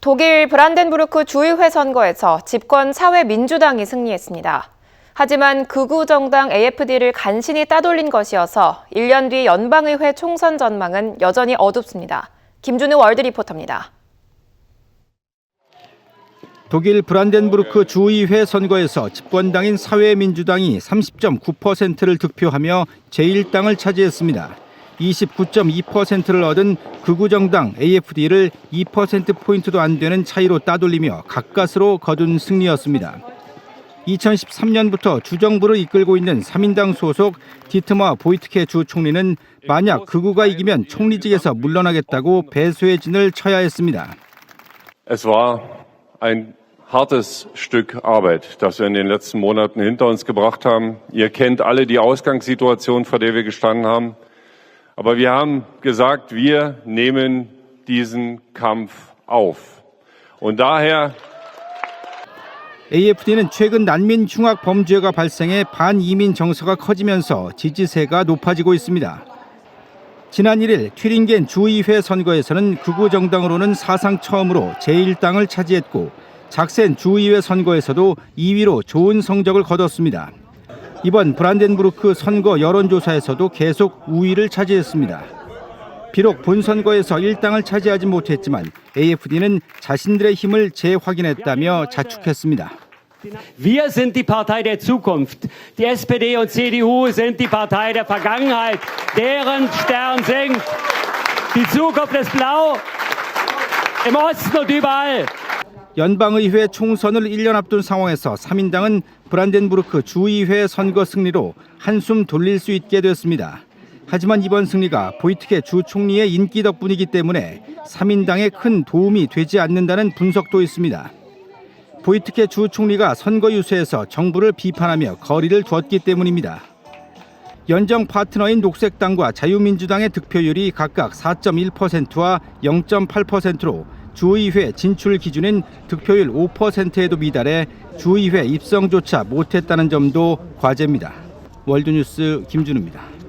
독일 브란덴부르크 주의회 선거에서 집권 사회 민주당이 승리했습니다. 하지만 극우 정당 AFD를 간신히 따돌린 것이어서 1년 뒤 연방의회 총선 전망은 여전히 어둡습니다. 김준우 월드 리포터입니다. 독일 브란덴부르크 주의회 선거에서 집권당인 사회민주당이 30.9%를 득표하며 제1당을 차지했습니다. 29.2%를 얻은 극우정당 AFD를 2%포인트도 안 되는 차이로 따돌리며 가까스로 거둔 승리였습니다. 2013년부터 주정부를 이끌고 있는 3인당 소속 디트마 보이트케 주 총리는 만약 극우가 이기면 총리직에서 물러나겠다고 배수의 진을 쳐야 했습니다. Es war ein hartes Stück Arbeit, das wir in den letzten Monaten hinter uns gebracht haben. Ihr kennt alle die Ausgangssituation, vor der wir gestanden haben. Aber wir haben gesagt, wir nehmen diesen Kampf auf. Und daher AFD는 최근 난민 흉악 범죄가 발생해 반이민 정서가 커지면서 지지세가 높아지고 있습니다. 지난 1일 튀링겐 주의회 선거에서는 극우 정당으로는 사상 처음으로 제1당을 차지했고 작센 주의회 선거에서도 2위로 좋은 성적을 거뒀습니다. 이번 브란덴부르크 선거 여론조사에서도 계속 우위를 차지했습니다. 비록 본선거에서 1당을 차지하지 못했지만 AFD는 자신들의 힘을 재확인했다며 자축했습니다. Wir sind die Partei der Zukunft. Die SPD und CDU sind die Partei der Vergangenheit. Deren Stern sinkt. Die Zukunft ist blau. Im Osten und überall. 연방의회 총선을 1년 앞둔 상황에서 3인당은 브란덴부르크 주의회 선거 승리로 한숨 돌릴 수 있게 됐습니다. 하지만 이번 승리가 보이트케 주 총리의 인기 덕분이기 때문에 3인당에 큰 도움이 되지 않는다는 분석도 있습니다. 보이트케 주 총리가 선거 유세에서 정부를 비판하며 거리를 두었기 때문입니다. 연정 파트너인 녹색당과 자유민주당의 득표율이 각각 4.1%와 0.8%로 주의회 진출 기준인 득표율 5%에도 미달해 주의회 입성조차 못했다는 점도 과제입니다. 월드뉴스 김준우입니다.